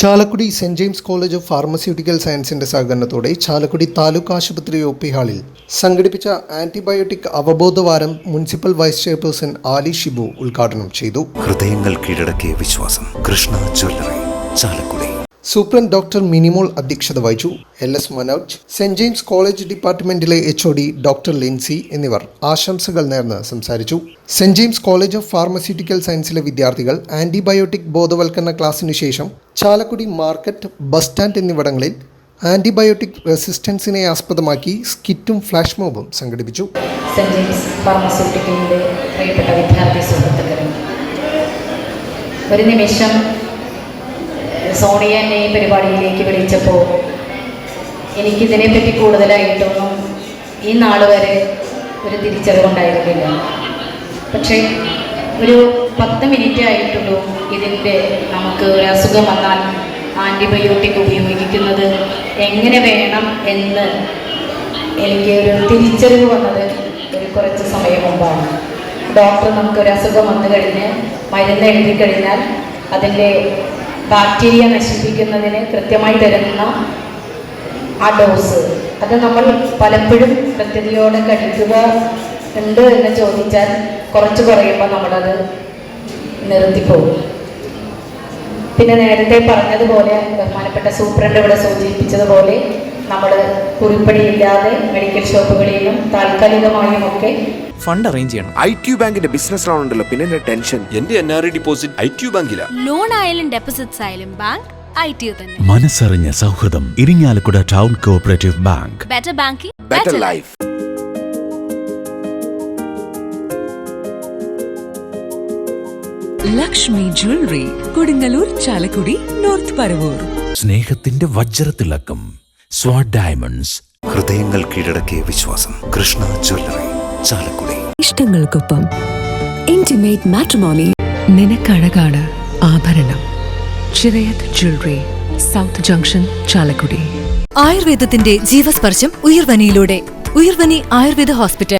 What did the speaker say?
Chalakudy saint James college of pharmaceutical സയൻസിന്റെ സഹകരണത്തോടെ ചാലക്കുടി താലൂക്ക് ആശുപത്രി ഒ പി ഹാളിൽ സംഘടിപ്പിച്ച antibiotic അവബോധവാരം municipal vice chairperson Ali Shibu ഉദ്ഘാടനം ചെയ്തു. ഹൃദയങ്ങൾ കീഴടക്കിയ വിശ്വാസം. Krishna jewellery Chalakudy. Superintendent doctor Minimol അധ്യക്ഷത വഹിച്ചു. L S Manoj saint James college ഡിപ്പാർട്ട്മെന്റിലെ H O D doctor Lincy എന്നിവർ ആശംസകൾ നേർന്ന് സംസാരിച്ചു. Saint James college of pharmaceutical സയൻസിലെ വിദ്യാർത്ഥികൾ ആന്റിബയോട്ടിക് ബോധവൽക്കരണ ക്ലാസ്സിനു ശേഷം ചാലക്കുടി മാർക്കറ്റ് ബസ് സ്റ്റാൻഡ് എന്നിവിടങ്ങളിൽ ആന്റിബയോട്ടിക് റെസിസ്റ്റൻസിനെ ആസ്പദമാക്കി സ്കിറ്റും ഫ്ലാഷ് മോബും സംഘടിപ്പിച്ചു. പ്രിയപ്പെട്ട വിദ്യാർത്ഥി ഒരു നിമിഷം സോണിയ എന്നെ ഈ പരിപാടിയിലേക്ക് വിളിച്ചപ്പോൾ എനിക്കിതിനെപ്പറ്റി കൂടുതലായിട്ടൊന്നും ഈ നാൾ വരെ ഒരു തിരിച്ചറിവുണ്ടായിരുന്നില്ല. പക്ഷേ ഒരു പത്ത് മിനിറ്റ് ആയിട്ടുള്ളൂ ഇതിന്റെ നമുക്ക് ഒരു അസുഖം വന്നാൽ ആന്റിബയോട്ടിക് ഉപയോഗിക്കുന്നത് എങ്ങനെ വേണം എന്ന് എനിക്ക് ഒരു തിരിച്ചറിവ് വന്നത് ഒരു കുറച്ച് സമയം മുമ്പാണ്. ഡോക്ടർ നമുക്കൊരു അസുഖം വന്നു കഴിഞ്ഞ് മരുന്ന് എഴുതി കഴിഞ്ഞാൽ അതിന്റെ ബാക്ടീരിയ നശിപ്പിക്കുന്നതിന് കൃത്യമായി തരുന്ന ആ ഡോസ് അത് നമ്മൾ പലപ്പോഴും കൃത്യതയോടെ കഴിക്കുക ഉണ്ട് എന്ന് ചോദിച്ചാൽ കുറച്ച് കുറയുമ്പോൾ നമ്മളത് നിർത്തിപ്പോകും. പിന്നെ നേരത്തെ പറഞ്ഞതുപോലെ ബഹുമാനപ്പെട്ട സൂപ്രണ്ട് ഇവിടെ സൂചിപ്പിച്ചതുപോലെ നമ്മൾ കുറിപ്പടിയില്ലാതെ മെഡിക്കൽ ഷോപ്പുകളിലും താൽക്കാലികമായും ഒക്കെ ഫണ്ട് അറേഞ്ച് ചെയ്യണം. ഐ ടി ബാങ്കിന്റെ ബിസിനസ് ലോൺ ഉണ്ടല്ലോ പിന്നെ ടെൻഷൻ. എന്റെ N R I deposit I T ബാങ്കിലാ loan ആയാലും ഡെപ്പോസിറ്റ്സ് ആയാലും ബാങ്ക് തന്നെ. മനസ്സറിഞ്ഞ സൗഹൃദം Irinjalakuda town cooperative bank better banking better life Lakshmi jewellery Kodungallur Chalakudy north Paravur. സ്നേഹത്തിന്റെ വജ്രത്തിളക്കം. സ്വാഡ് ഡയമണ്ട്സ് ഹൃദയങ്ങൾ കീഴടക്കിയ വിശ്വാസം. കൃഷ്ണ ജ്വല്ലറി. ചാലക്കുടി. ഇഷ്ടങ്ങൾക്കൊപ്പം ഇന്റിമേറ്റ് മാട്രിമോണി നിനക്കഴകാണ് ആഭരണം. Chirayath jewellery south junction Chalakudy. ആയുർവേദത്തിന്റെ ജീവസ്പർശം ഉയർവനിയിലൂടെ. ഉയർവനി ആയുർവേദ ഹോസ്പിറ്റൽ